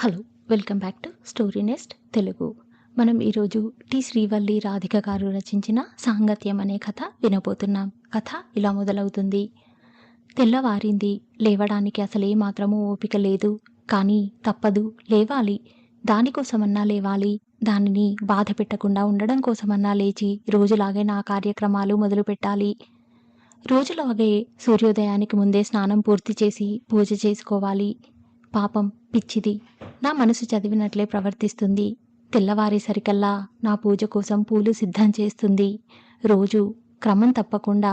Hello welcome back to story nest Telugu మనం ఈరోజు T Srivalli Radhika గారు రచించిన సాంగత్యం అనే కథ వినబోతున్నాం. కథ ఇలా మొదలవుతుంది. తెల్లవారింది లేవడానికి అసలే మాత్రము ఓపిక లేదు. కానీ తప్పదు లేవాలి. దానికోసమన్నా లేవాలి. దానిని బాధ పెట్టకుండా ఉండడం కోసమన్నా లేచి రోజులాగే నా కార్యక్రమాలు మొదలుపెట్టాలి. రోజులాగే సూర్యోదయానికి ముందే స్నానం పూర్తి చేసి పూజ చేసుకోవాలి. పాపం పిచ్చిది. నా మనసు చదివినట్లే ప్రవర్తిస్తుంది. తెల్లవారేసరికల్లా నా పూజ కోసం పూలు సిద్ధం చేస్తుంది. రోజు క్రమం తప్పకుండా.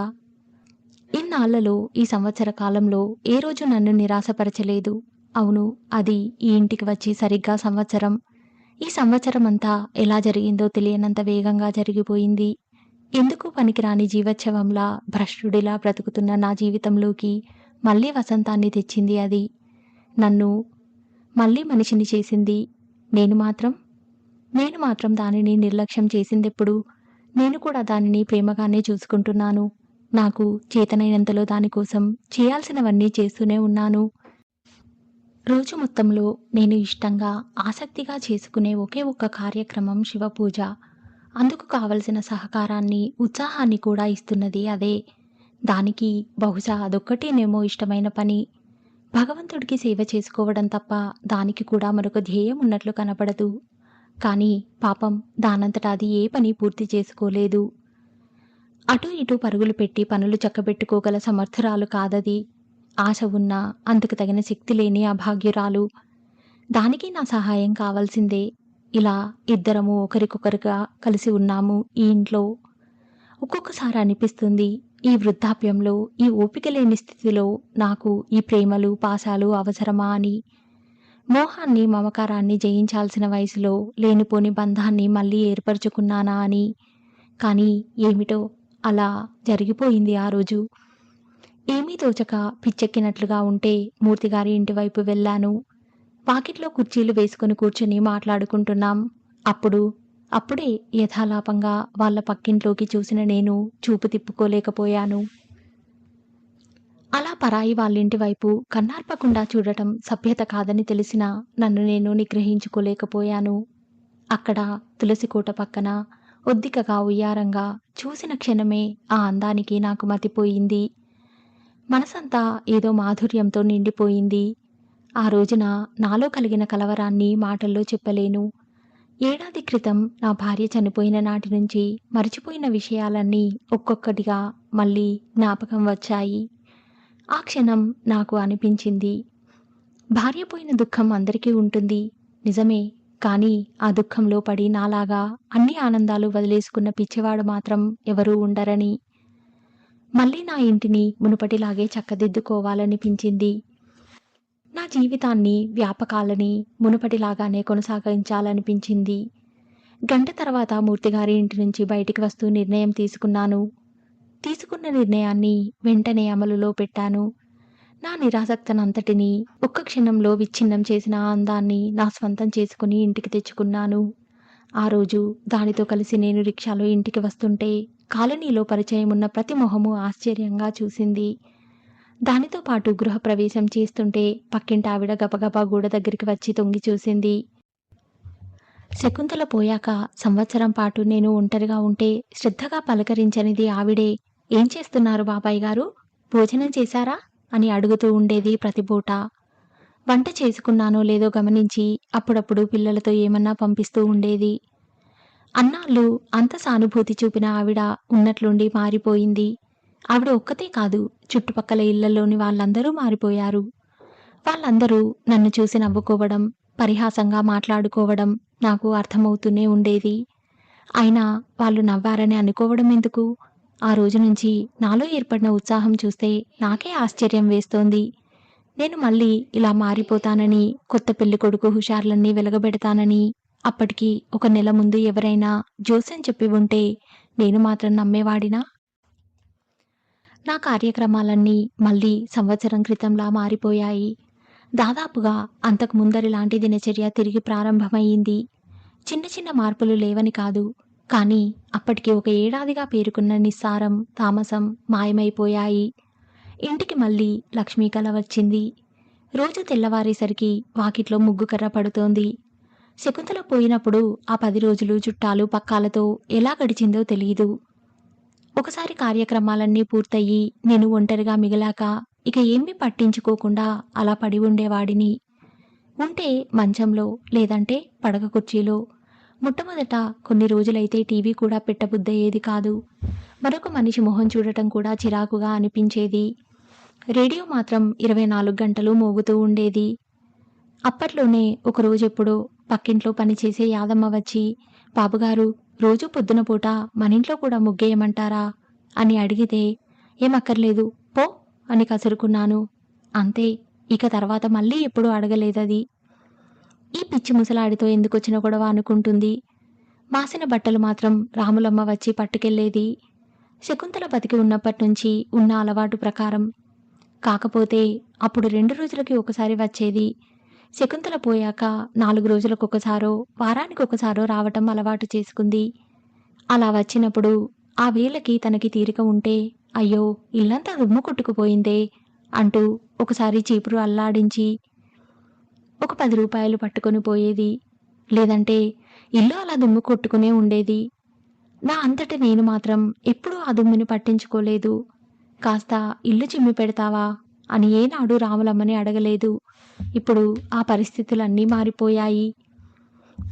ఇన్నాళ్ళలో ఈ సంవత్సర కాలంలో ఏ రోజు నన్ను నిరాశపరచలేదు. అవును అది ఈ ఇంటికి వచ్చి సరిగ్గా సంవత్సరం. ఈ సంవత్సరం అంతా ఎలా జరిగిందో తెలియనంత వేగంగా జరిగిపోయింది. ఎందుకు పనికిరాని జీవోత్సవంలా భ్రష్టుడిలా బ్రతుకుతున్న నా జీవితంలోకి మళ్ళీ వసంతాన్ని తెచ్చింది అది. నన్ను మళ్ళీ మనిషిని చేసింది. నేను మాత్రం నేను మాత్రం దానిని నిర్లక్ష్యం చేసిందెప్పుడు నేను కూడా దానిని ప్రేమగానే చూసుకుంటున్నాను. నాకు చేతనైనంతలో దానికోసం చేయాల్సినవన్నీ చేస్తూనే ఉన్నాను. రోజు మొత్తంలో నేను ఇష్టంగా ఆసక్తిగా చేసుకునే ఒకే ఒక్క కార్యక్రమం శివపూజ. అందుకు కావలసిన సహకారాన్ని ఉత్సాహాన్ని కూడా ఇస్తున్నది అదే. దానికి బహుశా అదొక్కటేనేమో ఇష్టమైన పని. భగవంతుడికి సేవ చేసుకోవడం తప్ప దానికి కూడా మరొక ధ్యేయం ఉన్నట్లు కనపడదు. కానీ పాపం దానంతటా అది ఏ పని పూర్తి చేసుకోలేదు. అటు ఇటు పరుగులు పెట్టి పనులు చక్కబెట్టుకోగల సమర్థురాలు కాదది. ఆశ ఉన్నా అందుకు తగిన శక్తి లేని అభాగ్యురాలు. దానికి నా సహాయం కావాల్సిందే. ఇలా ఇద్దరము ఒకరికొకరుగా కలిసి ఉన్నాము ఈ ఇంట్లో. ఒక్కొక్కసారి అనిపిస్తుంది ఈ వృద్ధాప్యంలో ఈ ఓపిక లేని స్థితిలో నాకు ఈ ప్రేమలు పాశాలు అవసరమా అని? మోహాన్ని మమకారాన్ని జయించాల్సిన వయసులో లేనిపోని బంధాన్ని మళ్ళీ ఏర్పరచుకున్నానా అని? కానీ ఏమిటో అలా జరిగిపోయింది ఆ రోజు. ఏమీ తోచక పిచ్చెక్కినట్లుగా ఉంటే మూర్తిగారి ఇంటి వైపు వెళ్ళాను. పాకెట్లో కుర్చీలు వేసుకుని కూర్చుని మాట్లాడుకుంటున్నాం. అప్పుడు అప్పుడే యథాలాపంగా వాళ్ళ పక్కింట్లోకి చూసిన నేను చూపు తిప్పుకోలేకపోయాను. అలా పరాయి వాళ్ళింటి వైపు కన్నార్పకుండా చూడటం సభ్యత కాదని తెలిసినా నన్ను నేను నిగ్రహించుకోలేకపోయాను. అక్కడ తులసికోట పక్కన ఒద్దికగా ఉయ్యారంగా చూసిన క్షణమే ఆ అందానికి నాకు మతిపోయింది. మనసంతా ఏదో మాధుర్యంతో నిండిపోయింది. ఆ రోజున నాలో కలిగిన కలవరాన్ని మాటల్లో చెప్పలేను. ఏడాది క్రితం నా భార్య చనిపోయిన నాటి నుంచి మరిచిపోయిన విషయాలన్నీ ఒక్కొక్కటిగా మళ్ళీ జ్ఞాపకం వచ్చాయి. ఆ క్షణం నాకు అనిపించింది. భార్య పోయిన దుఃఖం అందరికీ ఉంటుంది. నిజమే కానీ ఆ దుఃఖంలో పడి నాలాగా అన్ని ఆనందాలు వదిలేసుకున్న పిచ్చివాడు మాత్రం ఎవరూ ఉండరని. మళ్ళీ నా ఇంటిని మునుపటిలాగే చక్కదిద్దుకోవాలనిపించింది. నా జీవితాన్ని వ్యాపకాలని మునుపటిలాగానే కొనసాగించాలనిపించింది. గంట తర్వాత మూర్తిగారి ఇంటి నుంచి బయటికి వస్తూ నిర్ణయం తీసుకున్నాను. తీసుకున్న నిర్ణయాన్ని వెంటనే అమలులో పెట్టాను. నా నిరాసక్తనంతటిని ఒక్క క్షణంలో విచ్ఛిన్నం చేసిన అందాన్ని నా స్వంతం చేసుకుని ఇంటికి తెచ్చుకున్నాను. ఆ రోజు దానితో కలిసి నేను రిక్షాలో ఇంటికి వస్తుంటే కాలనీలో పరిచయం ఉన్న ప్రతి మొహము ఆశ్చర్యంగా చూసింది. దానితో పాటు గృహప్రవేశం చేస్తుంటే పక్కింటి ఆవిడ గబగబా గూడ దగ్గరికి వచ్చి తొంగి చూసింది. శకుంతల పోయాక సంవత్సరం పాటు నేను ఒంటరిగా ఉంటే శ్రద్ధగా పలకరించనిది ఆవిడే. ఏం చేస్తున్నారు బాబాయ్ గారు? భోజనం చేశారా? అని అడుగుతూ ఉండేది ప్రతిపూట. వంట చేసుకున్నానో లేదో గమనించి అప్పుడప్పుడు పిల్లలతో ఏమన్నా పంపిస్తూ ఉండేది. అన్నాళ్ళు అంత సానుభూతి చూపిన ఆవిడ ఉన్నట్లుండి మారిపోయింది. ఆవిడ ఒక్కతే కాదు చుట్టుపక్కల ఇళ్ళలోని వాళ్ళందరూ మారిపోయారు. వాళ్ళందరూ నన్ను చూసి నవ్వుకోవడం పరిహాసంగా మాట్లాడుకోవడం నాకు అర్థమవుతూనే ఉండేది. అయినా వాళ్ళు నవ్వారని అనుకోవడం ఎందుకు? ఆ రోజు నుంచి నాలో ఏర్పడిన ఉత్సాహం చూస్తే నాకే ఆశ్చర్యం వేస్తోంది. నేను మళ్ళీ ఇలా మారిపోతానని కొత్త పెళ్ళి కొడుకు హుషార్లన్నీ వెలగబెడతానని అప్పటికి ఒక నెల ముందు ఎవరైనా జోస్యం చెప్పి ఉంటే నేను మాత్రం నమ్మేవాడినా? నా కార్యక్రమాలన్నీ మళ్ళీ సంవత్సరం క్రితంలా మారిపోయాయి. దాదాపుగా అంతకు ముందరిలాంటి దినచర్య తిరిగి ప్రారంభమయ్యింది. చిన్న చిన్న మార్పులు లేవని కాదు కానీ అప్పటికి ఒక ఏడాదిగా పేరుకున్న నిస్సారం తామసం మాయమైపోయాయి. ఇంటికి మళ్ళీ లక్ష్మీ కళ వచ్చింది. రోజు తెల్లవారేసరికి వాకిట్లో ముగ్గుకర్ర పడుతోంది. శకుంతల పోయినప్పుడు ఆ పది రోజులు చుట్టాలు పక్కాలతో ఎలా గడిచిందో తెలియదు ఒకసారి కార్యక్రమాలన్నీ పూర్తయి నేను ఒంటరిగా మిగిలాక ఇక ఏమీ పట్టించుకోకుండా అలా పడి ఉండేవాడిని. ఉంటే మంచంలో లేదంటే పడక కుర్చీలో. మొట్టమొదట కొన్ని రోజులైతే టీవీ కూడా పెట్టబుద్దయ్యేది కాదు. మరొక మనిషి మొహం చూడటం కూడా చిరాకుగా అనిపించేది. రేడియో మాత్రం ఇరవై నాలుగు గంటలు మోగుతూ ఉండేది. అప్పట్లోనే ఒకరోజెప్పుడో పక్కింట్లో పనిచేసే యాదమ్మ వచ్చి బాబుగారు రోజు పొద్దున పూట మన ఇంట్లో కూడా ముగ్గేయమంటారా? అని అడిగితే ఏమక్కర్లేదు పో అని కసురుకున్నాను. అంతే ఇక తర్వాత మళ్ళీ ఎప్పుడూ అడగలేదది. ఈ పిచ్చి ముసలాడితో ఎందుకొచ్చిన గొడవ అనుకుంటుంది. మాసిన బట్టలు మాత్రం రాములమ్మ వచ్చి పట్టుకెళ్ళేది శకుంతల బతికి ఉన్నప్పటి నుంచి ఉన్న అలవాటు ప్రకారం. కాకపోతే అప్పుడు రెండు రోజులకి ఒకసారి వచ్చేది. శకుంతల పోయాక నాలుగు రోజులకు ఒకసారో వారానికి ఒకసారో రావటం అలవాటు చేసుకుంది. అలా వచ్చినప్పుడు ఆ వేళకి తనకి తీరిక ఉంటే అయ్యో ఇల్లంతా దుమ్ము కొట్టుకుపోయిందే అంటూ ఒకసారి చీపురు అల్లాడించి ఒక పది రూపాయలు పట్టుకొని పోయేది. లేదంటే ఇల్లు అలా దుమ్ము కొట్టుకునే ఉండేది. నా అంతట నేను మాత్రం ఎప్పుడూ ఆ దుమ్ముని పట్టించుకోలేదు. కాస్త ఇల్లు చిమ్మి పెడతావా అని ఏనాడు రాములమ్మని అడగలేదు. ఇప్పుడు ఆ పరిస్థితులన్నీ మారిపోయాయి.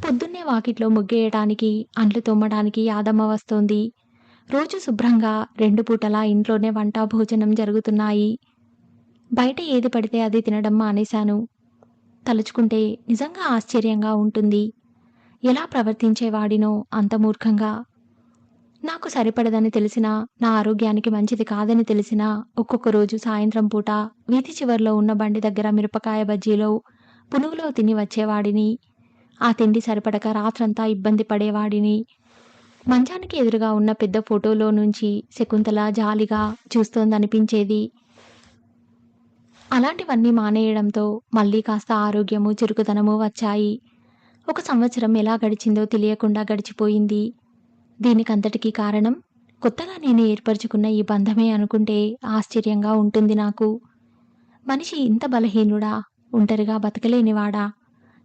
పొద్దున్నే వాకిట్లో ముగ్గేయటానికి అంట్లు తోమడానికి యాదమ్మ వస్తోంది. రోజు శుభ్రంగా రెండు పూటలా ఇంట్లోనే వంట భోజనం జరుగుతున్నాయి. బయట ఏది పడితే అది తినడం మానేశాను. తలుచుకుంటే నిజంగా ఆశ్చర్యంగా ఉంటుంది. ఎలా ప్రవర్తించేవాడినో అంత మూర్ఖంగా. నాకు సరిపడదని తెలిసినా నా ఆరోగ్యానికి మంచిది కాదని తెలిసినా ఒక్కొక్క రోజు సాయంత్రం పూట వీధి చివర్లో ఉన్న బండి దగ్గర మిరపకాయ బజ్జీలో పునుగులో తిని వచ్చేవాడిని. ఆ తిండి సరిపడక రాత్రంతా ఇబ్బంది పడేవాడిని. మంచానికి ఎదురుగా ఉన్న పెద్ద ఫోటోలో నుంచి శకుంతల జాలిగా చూస్తోందనిపించేది. అలాంటివన్నీ మానేయడంతో మళ్ళీ కాస్త ఆరోగ్యము చురుకుదనము వచ్చాయి. ఒక సంవత్సరం ఎలా గడిచిందో తెలియకుండా గడిచిపోయింది. దీనికంతటికీ కారణం కొత్తగా నేను ఏర్పరచుకున్న ఈ బంధమే అనుకుంటే ఆశ్చర్యంగా ఉంటుంది నాకు. మనిషి ఇంత బలహీనుడా ఒంటరిగా బతకలేనివాడా?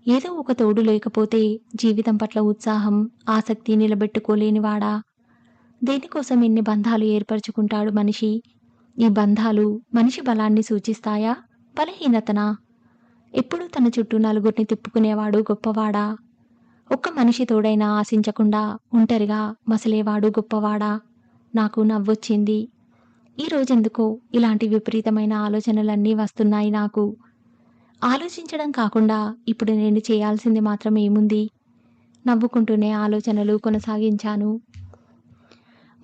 ఏదో ఒక తోడు లేకపోతే జీవితం పట్ల ఉత్సాహం ఆసక్తి నిలబెట్టుకోలేనివాడా? దేనికోసం ఎన్ని బంధాలు ఏర్పరచుకుంటాడు మనిషి? ఈ బంధాలు మనిషి బలాన్ని సూచిస్తాయా? బలహీనతనా? ఎప్పుడూ తన చుట్టూ నలుగురిని తిప్పుకునేవాడు గొప్పవాడా? ఒక్క మనిషి తోడైనా ఆశించకుండా ఒంటరిగా మసలేవాడు గొప్పవాడా? నాకు నవ్వొచ్చింది. ఈ ఇలాంటి విపరీతమైన ఆలోచనలన్నీ వస్తున్నాయి నాకు. ఆలోచించడం కాకుండా ఇప్పుడు నేను చేయాల్సింది మాత్రం ఏముంది? నవ్వుకుంటూనే ఆలోచనలు కొనసాగించాను.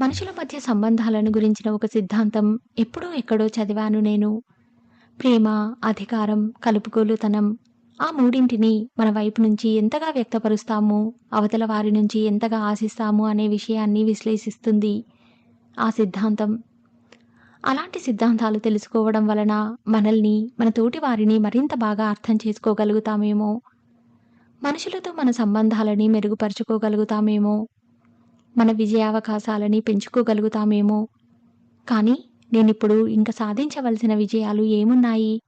మనుషుల మధ్య సంబంధాలను గురించిన ఒక సిద్ధాంతం ఎప్పుడో ఎక్కడో చదివాను నేను. ప్రేమ అధికారం కలుపుకోలుతనం ఆ మూడింటిని మన వైపు నుంచి ఎంతగా వ్యక్తపరుస్తాము? అవతల వారి నుంచి ఎంతగా ఆశిస్తాము అనే విషయాన్ని విశ్లేషిస్తుంది ఆ సిద్ధాంతం. అలాంటి సిద్ధాంతాలు తెలుసుకోవడం వలన మనల్ని మన తోటి వారిని మరింత బాగా అర్థం చేసుకోగలుగుతామేమో? మనుషులతో మన సంబంధాలని మెరుగుపరుచుకోగలుగుతామేమో? మన విజయావకాశాలని పెంచుకోగలుగుతామేమో? కానీ నేనిప్పుడు ఇంకా సాధించవలసిన విజయాలు ఏమున్నాయి?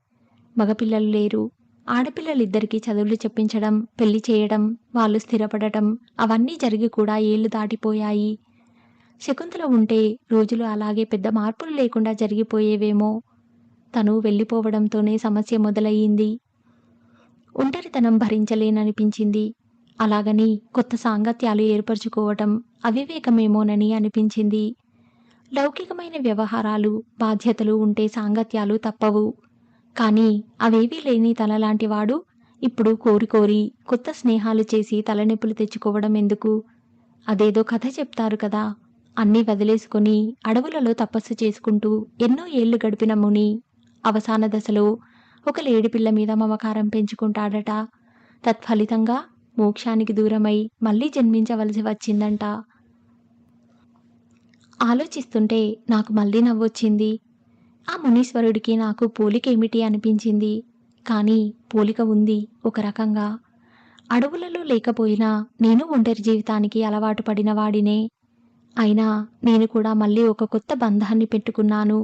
మగపిల్లలు లేరు ఆడపిల్లలిద్దరికీ చదువులు చెప్పించడం పెళ్ళి చేయడం వాళ్ళు స్థిరపడటం అవన్నీ జరిగి కూడా ఏళ్ళు దాటిపోయాయి. శకుంతల ఉంటే రోజులు అలాగే పెద్ద మార్పులు లేకుండా జరిగిపోయేవేమో. తను వెళ్ళిపోవడంతోనే సమస్య మొదలయ్యింది. ఒంటరితనం భరించలేననిపించింది. అలాగని కొత్త సాంగత్యాలు ఏర్పరచుకోవటం అవివేకమేమోనని అనిపించింది. లౌకికమైన వ్యవహారాలు బాధ్యతలు ఉంటే సాంగత్యాలు తప్పవు. కానీ అవేవీ లేని తనలాంటివాడు ఇప్పుడు కోరి కోరి కొత్త స్నేహాలు చేసి తలనొప్పులు తెచ్చుకోవడం ఎందుకు? అదేదో కథ చెప్తారు కదా. అన్నీ వదిలేసుకుని అడవులలో తపస్సు చేసుకుంటూ ఎన్నో ఏళ్ళు గడిపిన ముని అవసాన దశలో ఒక లేడిపిల్ల మీద మమకారం పెంచుకుంటాడట. తత్ఫలితంగా మోక్షానికి దూరమై మళ్ళీ జన్మించవలసి వచ్చిందంట. ఆలోచిస్తుంటే నాకు మళ్ళీ నవ్వొచ్చింది. ఆ మునీశ్వరుడికి నాకు పోలికేమిటి అనిపించింది. కానీ పోలిక ఉంది ఒక రకంగా. అడవులలో లేకపోయినా నేను ఒంటరి జీవితానికి అలవాటు పడిన వాడినే. అయినా నేను కూడా మళ్ళీ ఒక కొత్త బంధాన్ని పెట్టుకున్నాను.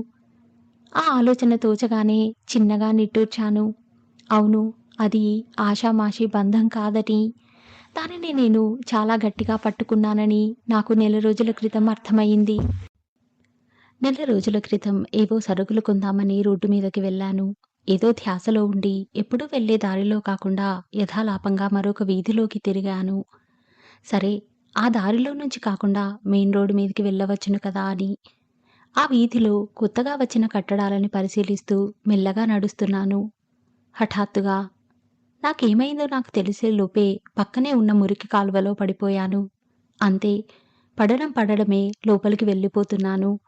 ఆ ఆలోచన తోచగానే చిన్నగా నిట్టూర్చాను. అవును అది ఆషామాషీ బంధం కాదని దానిని నేను చాలా గట్టిగా పట్టుకున్నానని నాకు నెల రోజుల క్రితం అర్థమైంది నెల రోజుల క్రితం ఏవో సరుకులు కొందామని రోడ్డు మీదకి వెళ్ళాను. ఏదో ధ్యాసలో ఉండి ఎప్పుడూ వెళ్ళే దారిలో కాకుండా యథాలాపంగా మరొక వీధిలోకి తిరిగాను. సరే ఆ దారిలో నుంచి కాకుండా మెయిన్ రోడ్డు మీదకి వెళ్ళవచ్చును కదా అని. ఆ వీధిలో కొత్తగా వచ్చిన కట్టడాలని పరిశీలిస్తూ మెల్లగా నడుస్తున్నాను. హఠాత్తుగా నాకేమైందో నాకు తెలిసే లోపే పక్కనే ఉన్న మురికి కాలువలో పడిపోయాను. అంతే పడడం పడడమే లోపలికి వెళ్ళిపోతున్నాను.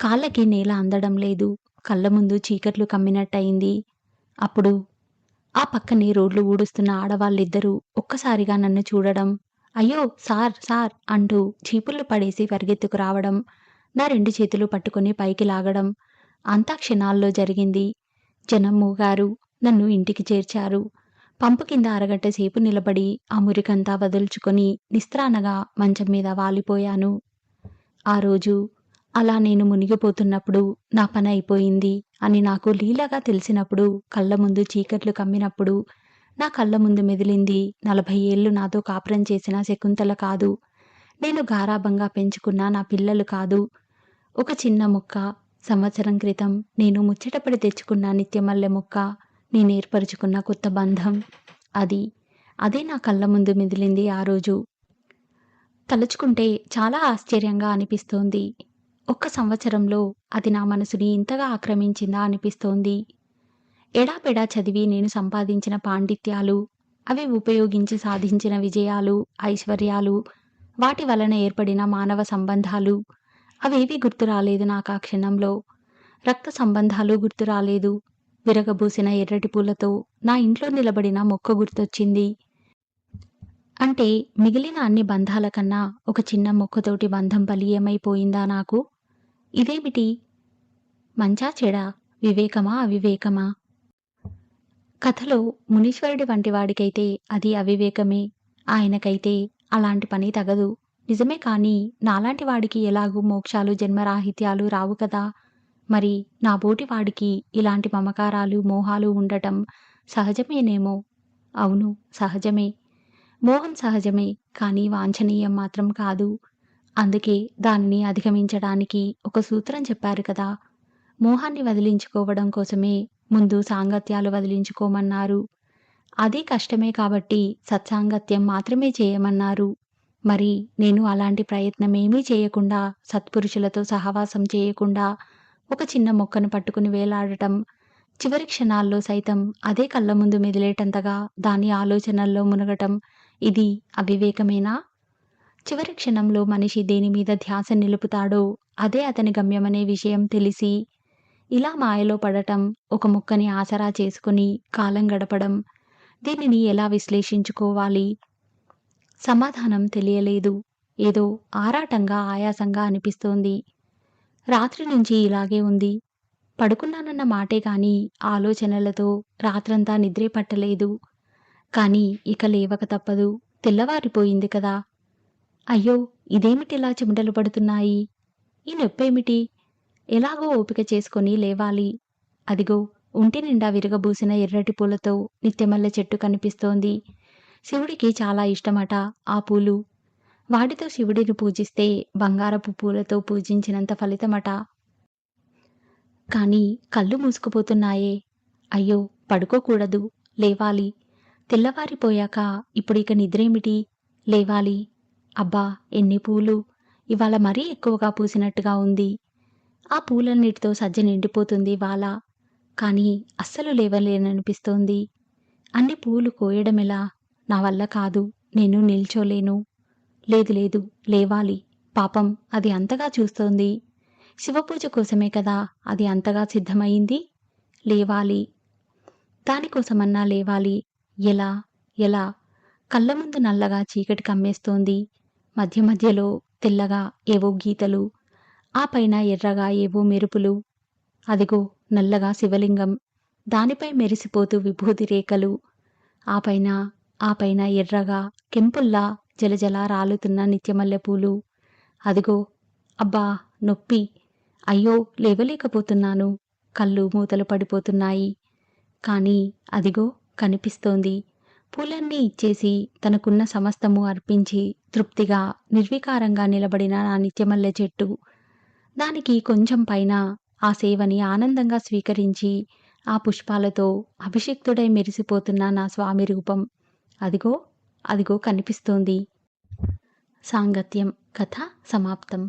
కాళ్ళకి నేల అందడం లేదు. కళ్ళ ముందు చీకట్లు కమ్మినట్టయింది. అప్పుడు ఆ పక్కనే రోడ్లు ఊడుస్తున్న ఆడవాళ్ళిద్దరూ ఒక్కసారిగా నన్ను చూడడం అయ్యో సార్ సార్ అంటూ చీపుళ్ళు పడేసి పరిగెత్తుకు రావడం నా రెండు చేతులు పట్టుకొని పైకి లాగడం అంతా క్షణాల్లో జరిగింది. జనం మూగారు నన్ను ఇంటికి చేర్చారు. పంపు కింద అరగంట సేపు నిలబడి ఆ మురికంతా వదుల్చుకొని నిస్త్రానగా మంచం మీద వాలిపోయాను. ఆ రోజు అలా నేను మునిగిపోతున్నప్పుడు నా పని అయిపోయింది అని నాకు లీలగా తెలిసినప్పుడు కళ్ళ ముందు చీకట్లు కమ్మినప్పుడు నా కళ్ళ ముందు మెదిలింది నలభై ఏళ్ళు నాతో కాపురం చేసిన శకుంతల కాదు. నేను గారాభంగా పెంచుకున్న నా పిల్లలు కాదు. ఒక చిన్న మొక్క సంవత్సరం క్రితం నేను ముచ్చటపడి తెచ్చుకున్న నిత్యమల్లె మొక్క నేను ఏర్పరచుకున్న కొత్త బంధం. అది అదే నా కళ్ళ ముందు మెదిలింది ఆ రోజు. తలుచుకుంటే చాలా ఆశ్చర్యంగా అనిపిస్తోంది. ఒక్క సంవత్సరంలో అది నా మనసుని ఇంతగా ఆక్రమించిందా అనిపిస్తోంది. ఎడాపెడా చదివి నేను సంపాదించిన పాండిత్యాలు అవి ఉపయోగించి సాధించిన విజయాలు ఐశ్వర్యాలు వాటి వలన ఏర్పడిన మానవ సంబంధాలు అవేవి గుర్తు రాలేదు నాకు ఆ క్షణంలో. రక్త సంబంధాలు గుర్తు రాలేదు. విరగబూసిన ఎర్రటి పూలతో నా ఇంట్లో నిలబడిన మొక్క గుర్తొచ్చింది. అంటే మిగిలిన అన్ని బంధాల కన్నా ఒక చిన్న మొక్కతోటి బంధం బలీయమైపోయిందా నాకు? ఇదేమిటి? మంచా చెడా? వివేకమా అవివేకమా? కథలో మునీశ్వరుడి వంటి వాడికైతే అది అవివేకమే. ఆయనకైతే అలాంటి పని తగదు. నిజమే కానీ నాలాంటి వాడికి ఎలాగూ మోక్షాలు జన్మరాహిత్యాలు రావు కదా. మరి నా బోటి వాడికి ఇలాంటి మమకారాలు మోహాలు ఉండటం సహజమేనేమో? అవును సహజమే. మోహం సహజమే కానీ వాంఛనీయం మాత్రం కాదు. అందుకే దానిని అధిగమించడానికి ఒక సూత్రం చెప్పారు కదా. మోహాన్ని వదిలించుకోవడం కోసమే ముందు సాంగత్యాలు వదిలించుకోమన్నారు. అది కష్టమే కాబట్టి సత్సాంగత్యం మాత్రమే చేయమన్నారు. మరి నేను అలాంటి ప్రయత్నమేమీ చేయకుండా సత్పురుషులతో సహవాసం చేయకుండా ఒక చిన్న మొక్కను పట్టుకుని వేలాడటం చివరి క్షణాల్లో సైతం అదే కళ్ళ ముందు మెదిలేటంతగా దాని ఆలోచనల్లో మునగటం ఇది అవివేకమేనా? చివరి క్షణంలో మనిషి దేని మీద ధ్యాస నిలుపుతాడో అదే అతని గమ్యమనే విషయం తెలిసి ఇలా మాయలో పడటం ఒక ముక్కని ఆసరా చేసుకుని కాలం గడపడం దీనిని ఎలా విశ్లేషించుకోవాలి? సమాధానం తెలియలేదు. ఏదో ఆరాటంగా ఆయాసంగా అనిపిస్తోంది. రాత్రి నుంచి ఇలాగే ఉంది. పడుకున్నానన్న మాటే కానీ ఆలోచనలతో రాత్రంతా నిద్రే పట్టలేదు. కానీ ఇక లేవక తప్పదు. తెల్లవారిపోయింది కదా. అయ్యో ఇదేమిటిలా చెమటలు పడుతున్నాయి? ఈ నొప్పేమిటి? ఎలాగో ఓపిక చేసుకొని లేవాలి. అదిగో ఒంటి నిండా విరగబూసిన ఎర్రటి పూలతో నిత్యమల్లె చెట్టు కనిపిస్తోంది. శివుడికి చాలా ఇష్టమట ఆ పూలు. వాటితో శివుడిని పూజిస్తే బంగారపు పూలతో పూజించినంత ఫలితమట. కానీ కళ్ళు మూసుకుపోతున్నాయే. అయ్యో పడుకోకూడదు. లేవాలి. తెల్లవారిపోయాక ఇప్పుడు ఇక నిద్రేమిటి? లేవాలి. అబ్బా ఎన్ని పూలు? ఇవాళ మరీ ఎక్కువగా పూసినట్టుగా ఉంది. ఆ పూలన్నిటితో సజ్జ నిండిపోతుంది ఇవాళ. కానీ అస్సలు లేవలేననిపిస్తోంది. అన్ని పూలు కోయడమెలా నా వల్ల కాదు నేను నిల్చోలేను. లేదు లేదు లేవాలి. పాపం అది అంతగా చూస్తోంది. శివపూజ కోసమే కదా అది అంతగా సిద్ధమైంది? లేవాలి. దానికోసమన్నా లేవాలి. ఎలా? ఎలా? కళ్ళ ముందు నల్లగా చీకటి కమ్మేస్తోంది. మధ్య మధ్యలో తెల్లగా ఏవో గీతలు ఆ పైన ఎర్రగా ఏవో మెరుపులు అదిగో నల్లగా శివలింగం దానిపై మెరిసిపోతూ విభూతి రేఖలు ఆ పైన ఆ పైన ఎర్రగా కెంపుల్లా జలజల రాలుతున్న నిత్యమల్లెపూలు అదిగో అబ్బా నొప్పి అయ్యో లేవలేకపోతున్నాను కళ్ళు మూతలు పడిపోతున్నాయి కానీ అదిగో కనిపిస్తోంది. పూలన్నీ ఇచ్చేసి తనకున్న సమస్తము అర్పించి తృప్తిగా నిర్వికారంగా నిలబడిన నా నిత్యమల్లె చెట్టు. దానికి కొంచెం పైన ఆ సేవని ఆనందంగా స్వీకరించి ఆ పుష్పాలతో అభిషిక్తుడై మెరిసిపోతున్న నా స్వామి రూపం. అదిగో అదిగో కనిపిస్తోంది. సాంగత్యం కథ సమాప్తం.